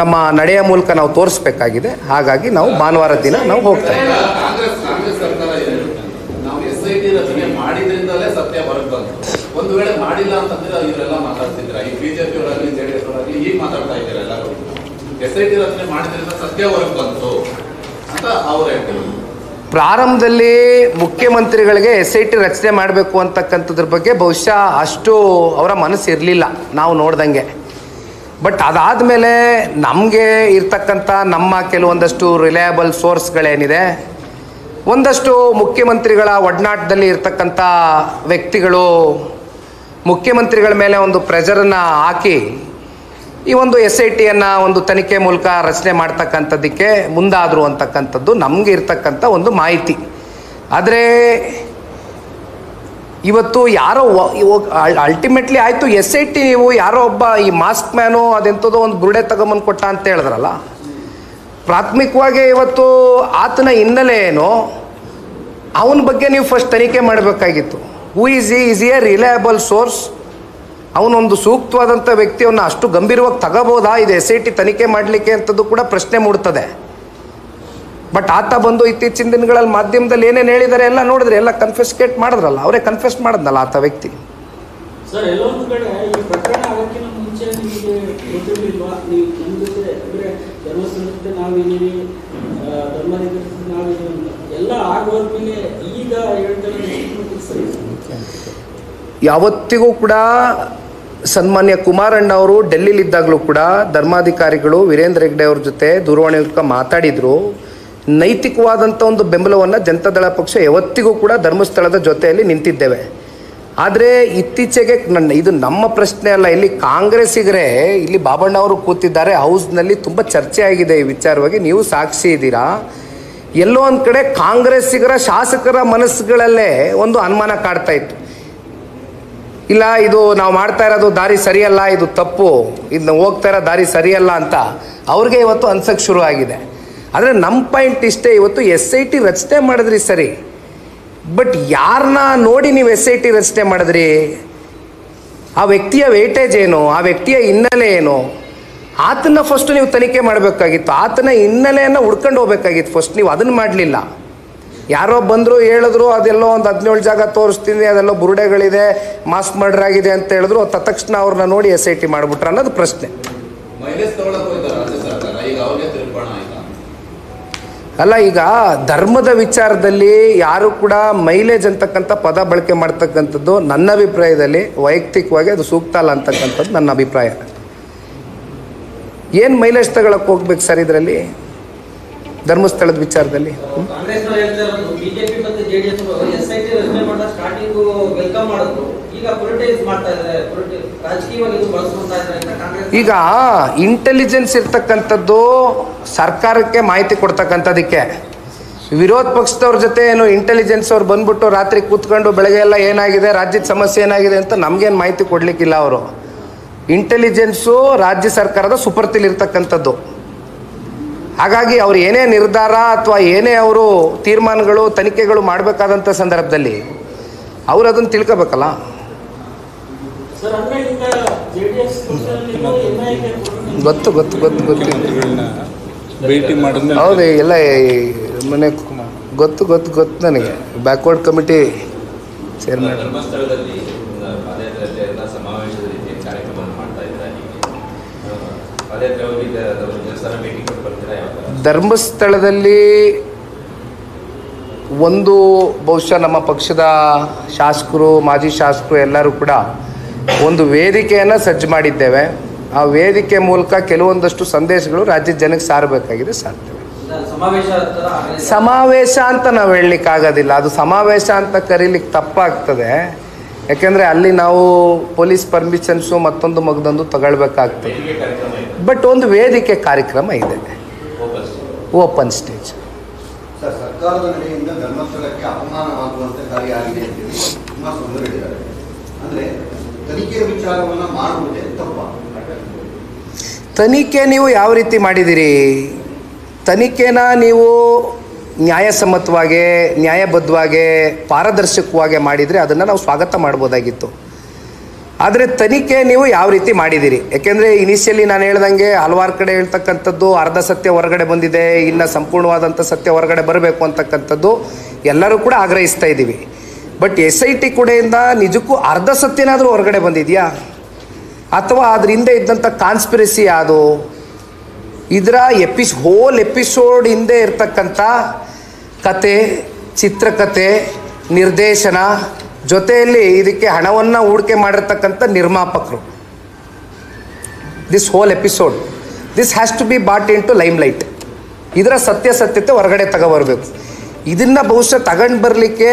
ನಮ್ಮ ನಡೆಯ ಮೂಲಕ ನಾವು ತೋರಿಸ್ಬೇಕಾಗಿದೆ. ಹಾಗಾಗಿ ನಾವು ಭಾನುವಾರ ದಿನ ನಾವು ಹೋಗ್ತಾ ಪ್ರಾರಂಭದಲ್ಲಿ ಮುಖ್ಯಮಂತ್ರಿಗಳಿಗೆ ಎಸ್ ಐ ಟಿ ರಚನೆ ಮಾಡಬೇಕು ಅಂತಕ್ಕಂಥದ್ರ ಬಗ್ಗೆ ಬಹುಶಃ ಅಷ್ಟು ಅವರ ಮನಸ್ಸು ಇರಲಿಲ್ಲ. ನಾವು ನೋಡ್ದಂಗೆ. ಬಟ್ ಅದಾದಮೇಲೆ ನಮಗೆ ಇರ್ತಕ್ಕಂಥ ನಮ್ಮ ಕೆಲವೊಂದಷ್ಟು ರಿಲಯಬಲ್ ಸೋರ್ಸ್ಗಳೇನಿದೆ ಒಂದಷ್ಟು ಮುಖ್ಯಮಂತ್ರಿಗಳ ಒಡನಾಟದಲ್ಲಿ ಇರ್ತಕ್ಕಂಥ ವ್ಯಕ್ತಿಗಳು ಮುಖ್ಯಮಂತ್ರಿಗಳ ಮೇಲೆ ಒಂದು ಪ್ರೆಷರನ್ನು ಹಾಕಿ ಈ ಒಂದು ಎಸ್ ಐ ಟಿಯನ್ನು ಒಂದು ತನಿಖೆ ಮೂಲಕ ರಚನೆ ಮಾಡ್ತಕ್ಕಂಥದ್ದಕ್ಕೆ ಮುಂದಾದರು ಅಂತಕ್ಕಂಥದ್ದು ನಮಗೆ ಇರ್ತಕ್ಕಂಥ ಒಂದು ಮಾಹಿತಿ. ಆದರೆ ಇವತ್ತು ಯಾರೋ ಅಲ್ಟಿಮೇಟ್ಲಿ ಆಯಿತು ಎಸ್ ಐ ಟಿ ನೀವು ಯಾರೋ ಒಬ್ಬ ಈ ಮಾಸ್ಕ್ ಮ್ಯಾನು ಅದೆಂಥದೋ ಒಂದು ಬುರುಡೆ ತಗೊಂಬಂದು ಕೊಟ್ಟ ಅಂತ ಹೇಳಿದ್ರಲ್ಲ? ಪ್ರಾಥಮಿಕವಾಗಿ ಇವತ್ತು ಆತನ ಹಿನ್ನೆಲೆ ಏನು? ಅವನ ಬಗ್ಗೆ ನೀವು ಫಸ್ಟ್ ತನಿಖೆ ಮಾಡಬೇಕಾಗಿತ್ತು. Who is is a reliable source ಅವನೊಂದು ಸೂಕ್ತವಾದಂಥ ವ್ಯಕ್ತಿಯನ್ನು ಅಷ್ಟು ಗಂಭೀರವಾಗಿ ತಗೋಬೋದಾ? ಇದು ಎಸ್ ಐ ಟಿ ತನಿಖೆ ಮಾಡಲಿಕ್ಕೆ ಅಂಥದ್ದು ಕೂಡ ಪ್ರಶ್ನೆ ಮೂಡ್ತದೆ. ಬಟ್ ಆತ ಬಂದು ಇತ್ತೀಚಿನ ದಿನಗಳಲ್ಲಿ ಮಾಧ್ಯಮದಲ್ಲಿ ಏನೇನು ಹೇಳಿದ್ದಾರೆ ಎಲ್ಲ ನೋಡಿದ್ರೆ ಎಲ್ಲ ಕನ್ಫೆಸ್ಕೇಟ್ ಮಾಡಿದ್ರಲ್ಲ ಅವರೇ ಕನ್ಫೆಸ್ ಮಾಡಿದ್ನಲ್ಲ ಆತ ವ್ಯಕ್ತಿ. ಯಾವತ್ತಿಗೂ ಕೂಡ ಸನ್ಮಾನ್ಯ ಕುಮಾರಣ್ಣ ಅವರು ಡೆಲ್ಲಿಲಿದ್ದಾಗಲೂ ಕೂಡ ಧರ್ಮಾಧಿಕಾರಿಗಳು ವೀರೇಂದ್ರ ಹೆಗ್ಡೆ ಅವ್ರ ಜೊತೆ ದೂರವಾಣಿ ಮೂಲಕ ಮಾತಾಡಿದ್ರು. ನೈತಿಕವಾದಂಥ ಒಂದು ಬೆಂಬಲವನ್ನು ಜನತಾದಳ ಪಕ್ಷ ಯಾವತ್ತಿಗೂ ಕೂಡ ಧರ್ಮಸ್ಥಳದ ಜೊತೆಯಲ್ಲಿ ನಿಂತಿದ್ದೇವೆ. ಆದರೆ ಇತ್ತೀಚೆಗೆ ನನ್ನ ಇದು ನಮ್ಮ ಪ್ರಶ್ನೆ ಅಲ್ಲ, ಇಲ್ಲಿ ಕಾಂಗ್ರೆಸ್ಸಿಗರೇ, ಇಲ್ಲಿ ಬಾಬಣ್ಣ ಅವರು ಕೂತಿದ್ದಾರೆ, ಹೌಸ್ನಲ್ಲಿ ತುಂಬ ಚರ್ಚೆ ಆಗಿದೆ ಈ ವಿಚಾರವಾಗಿ, ನೀವು ಸಾಕ್ಷಿ ಇದ್ದೀರಾ? ಎಲ್ಲೋ ಒಂದು ಕಡೆ ಕಾಂಗ್ರೆಸ್ಸಿಗರ ಶಾಸಕರ ಮನಸ್ಸುಗಳಲ್ಲೇ ಒಂದು ಅನುಮಾನ ಕಾಡ್ತಾ ಇತ್ತು. ಇಲ್ಲ, ಇದು ನಾವು ಮಾಡ್ತಾ ಇರೋದು ದಾರಿ ಸರಿಯಲ್ಲ, ಇದು ತಪ್ಪು ಇದು ಹೋಗ್ತಾ ಇರೋ ದಾರಿ ಸರಿಯಲ್ಲ ಅಂತ ಅವ್ರಿಗೆ ಇವತ್ತು ಅನ್ಸಕ್ಕೆ ಶುರು ಆಗಿದೆ ಆದರೆ ನಮ್ಮ ಪಾಯಿಂಟ್ ಇಷ್ಟೇ, ಇವತ್ತು ಎಸ್ ಐ ಟಿ ರಚನೆ ಮಾಡಿದ್ರಿ ಸರಿ. ಬಟ್ ಯಾರನ್ನ ನೋಡಿ ನೀವು ಎಸ್ ಐ ಟಿ ರಚನೆ ಮಾಡಿದ್ರಿ? ಆ ವ್ಯಕ್ತಿಯ ವೇಟೇಜ್ ಏನು? ಆ ವ್ಯಕ್ತಿಯ ಹಿನ್ನೆಲೆ ಏನು? ಆತನ ಫಸ್ಟ್ ನೀವು ತನಿಖೆ ಮಾಡಬೇಕಾಗಿತ್ತು. ಆತನ ಹಿನ್ನೆಲೆಯನ್ನು ಹುಡ್ಕೊಂಡು ಹೋಗ್ಬೇಕಾಗಿತ್ತು ಫಸ್ಟ್ ನೀವು ಅದನ್ನು ಮಾಡಲಿಲ್ಲ. ಯಾರೋ ಬಂದರು, ಹೇಳಿದ್ರು, ಅದೆಲ್ಲೋ ಒಂದು ಹದಿನೇಳು ಜಾಗ ತೋರಿಸ್ತೀನಿ, ಅದೆಲ್ಲೋ ಬುರುಡೆಗಳಿದೆ ಮಾಸ್ಕ್ ಮರ್ಡರ್ ಆಗಿದೆ ಅಂತ ಹೇಳಿದ್ರು ತಕ್ಷಣ ಅವ್ರನ್ನ ನೋಡಿ ಎಸ್ ಐ ಟಿ ಮಾಡಿಬಿಟ್ರೆ ಅನ್ನೋದು ಪ್ರಶ್ನೆ ಮೈಲೇಜ್ ತಗೊಳಕ್ ಹೋಯ್ತಾರೆ ರಾಜ್ಯ ಸರ್ಕಾರ ಈಗ ಅವ್ರಿಗೆ ತಿರುಪಣ ಆಯ್ತಾ ಅಲ್ಲ, ಈಗ ಧರ್ಮದ ವಿಚಾರದಲ್ಲಿ ಯಾರು ಕೂಡ ಮೈಲೇಜ್ ಅಂತಕ್ಕಂಥ ಪದ ಬಳಕೆ ಮಾಡ್ತಕ್ಕಂಥದ್ದು ನನ್ನ ಅಭಿಪ್ರಾಯದಲ್ಲಿ ವೈಯಕ್ತಿಕವಾಗಿ ಅದು ಸೂಕ್ತ ಅಲ್ಲ ಅಂತಕ್ಕಂಥದ್ದು ನನ್ನ ಅಭಿಪ್ರಾಯ. ಏನು ಮೈಲೇಜ್ ತಗೊಳಕ್ಕೆ ಹೋಗ್ಬೇಕು ಸರ್ ಇದರಲ್ಲಿ? ಧರ್ಮಸ್ಥಳದ ವಿಚಾರದಲ್ಲಿ? ಕಾಂಗ್ರೆಸ್ನವ್ರು ಈಗ ಇಂಟೆಲಿಜೆನ್ಸ್ ಇರ್ತಕ್ಕಂಥದ್ದು ಸರ್ಕಾರಕ್ಕೆ ಮಾಹಿತಿ ಕೊಡ್ತಕ್ಕಂಥದಕ್ಕೆ ವಿರೋಧ ಪಕ್ಷದವ್ರ ಜೊತೆ ಏನು ಇಂಟೆಲಿಜೆನ್ಸ್ ಅವ್ರು ಬಂದ್ಬಿಟ್ಟು ರಾತ್ರಿ ಕೂತ್ಕೊಂಡು ಬೆಳಗ್ಗೆ ಎಲ್ಲ ಏನಾಗಿದೆ, ರಾಜ್ಯದ ಸಮಸ್ಯೆ ಏನಾಗಿದೆ ಅಂತ ನಮಗೇನು ಮಾಹಿತಿ ಕೊಡಲಿಕ್ಕಿಲ್ಲ ಅವರು. ಇಂಟೆಲಿಜೆನ್ಸು ರಾಜ್ಯ ಸರ್ಕಾರದ ಸುಪರ್ತಿಲಿರ್ತಕ್ಕಂಥದ್ದು ಹಾಗಾಗಿ ಅವ್ರು ಏನೇ ನಿರ್ಧಾರ ಅಥವಾ ಏನೇ ಅವರು ತೀರ್ಮಾನಗಳು, ತನಿಖೆಗಳು ಮಾಡಬೇಕಾದಂಥ ಸಂದರ್ಭದಲ್ಲಿ ಅವರು ಅದನ್ನು ತಿಳ್ಕೊಬೇಕಲ್ಲ ಸರ್ ಅಂದ್ರೆ ಈಗ ಜೆ ಡಿ ಎಸ್ ಎನ್ಐಎಗೆ ಗೊತ್ತು ಗೊತ್ತು ಗೊತ್ತು ಗೊತ್ತು. ಭೇಟಿ ಮಾಡಿದ್ಮೇಲೆ ಹೌದು ಎಲ್ಲ ಮನೆ ಗೊತ್ತು ಗೊತ್ತು ಗೊತ್ತು ನನಗೆ. ಬ್ಯಾಕ್ವರ್ಡ್ ಕಮಿಟಿ ಚೇರ್ಮನ್ ಧರ್ಮಸ್ಥಳದಲ್ಲಿ ಒಂದು ಬಹುಶಃ ನಮ್ಮ ಪಕ್ಷದ ಶಾಸಕರು ಮಾಜಿ ಶಾಸಕರು ಎಲ್ಲರೂ ಕೂಡ ಒಂದು ವೇದಿಕೆಯನ್ನು ಸಜ್ಜು ಮಾಡಿದ್ದೇವೆ. ಆ ವೇದಿಕೆ ಮೂಲಕ ಕೆಲವೊಂದಷ್ಟು ಸಂದೇಶಗಳು ರಾಜ್ಯದ ಜನಕ್ಕೆ ಸಾರಬೇಕಾಗಿದೆ ಸಾರ್ತೇವೆ ಸಮಾವೇಶ ಅಂತ ನಾವು ಹೇಳಲಿಕ್ಕಾಗೋದಿಲ್ಲ. ಅದು ಸಮಾವೇಶ ಅಂತ ಕರೀಲಿಕ್ಕೆ ತಪ್ಪಾಗ್ತದೆ. ಯಾಕೆಂದರೆ ಅಲ್ಲಿ ನಾವು ಪೊಲೀಸ್ ಪರ್ಮಿಷನ್ಸು ಮತ್ತೊಂದು ಮಗದೊಂದು ತಗೊಳ್ಬೇಕಾಗ್ತದೆ. ಬಟ್ ಒಂದು ವೇದಿಕೆ ಕಾರ್ಯಕ್ರಮ ಇದೆ. ಓಪನ್ ಸ್ಟೇಜ್ ಸರ್ ಸರ್ಕಾರದ ನಡೆಯಿಂದ ಧರ್ಮಸ್ಥಳಕ್ಕೆ ತನಿಖೆ ವಿಚಾರವನ್ನ ಮಾಡುವುದೇ ತಪ್ಪ. ತನಿಖೆ ನೀವು ಯಾವ ರೀತಿ ಮಾಡಿದಿರಿ? ತನಿಖೆನ ನೀವು ನ್ಯಾಯಸಮ್ಮತವಾಗಿ, ನ್ಯಾಯಬದ್ಧವಾಗಿ, ಪಾರದರ್ಶಕವಾಗಿ ಮಾಡಿದರೆ ಅದನ್ನು ನಾವು ಸ್ವಾಗತ ಮಾಡ್ಬೋದಾಗಿತ್ತು. ಆದರೆ ತನಿಖೆ ನೀವು ಯಾವ ರೀತಿ ಮಾಡಿದ್ದೀರಿ ಯಾಕೆಂದರೆ ಇನಿಷಿಯಲಿ ನಾನು ಹೇಳ್ದಂಗೆ ಹಲವಾರು ಕಡೆ ಹೇಳ್ತಕ್ಕಂಥದ್ದು ಅರ್ಧ ಸತ್ಯ ಹೊರಗಡೆ ಬಂದಿದೆ, ಇನ್ನು ಸಂಪೂರ್ಣವಾದಂಥ ಸತ್ಯ ಹೊರಗಡೆ ಬರಬೇಕು ಅಂತಕ್ಕಂಥದ್ದು ಎಲ್ಲರೂ ಕೂಡ ಆಗ್ರಹಿಸ್ತಾ ಇದ್ದೀವಿ. ಬಟ್ ಎಸ್ ಐ ಟಿ ಕಡೆಯಿಂದ ನಿಜಕ್ಕೂ ಅರ್ಧ ಸತ್ಯನಾದರೂ ಹೊರಗಡೆ ಬಂದಿದೆಯಾ? ಅಥವಾ ಅದ್ರ ಹಿಂದೆ ಇದ್ದಂಥ ಕಾನ್ಸ್ಪಿರಸಿ ಯಾವುದು? ಇದರ ಎಪಿಸ್ ಹೋಲ್ ಎಪಿಸೋಡ್ ಹಿಂದೆ ಇರತಕ್ಕಂಥ ಕತೆ, ಚಿತ್ರಕತೆ, ನಿರ್ದೇಶನ ಜೊತೆಯಲ್ಲಿ ಇದಕ್ಕೆ ಹಣವನ್ನು ಹೂಡಿಕೆ ಮಾಡಿರ್ತಕ್ಕಂಥ ನಿರ್ಮಾಪಕರು. This whole episode this has to be brought into limelight ಇದರ ಸತ್ಯಾಸತ್ಯತೆ ಹೊರಗಡೆ ಬರಬೇಕು. ಇದನ್ನು ಬಹುಶಃ ತಗೊಂಡು ಬರಲಿಕ್ಕೆ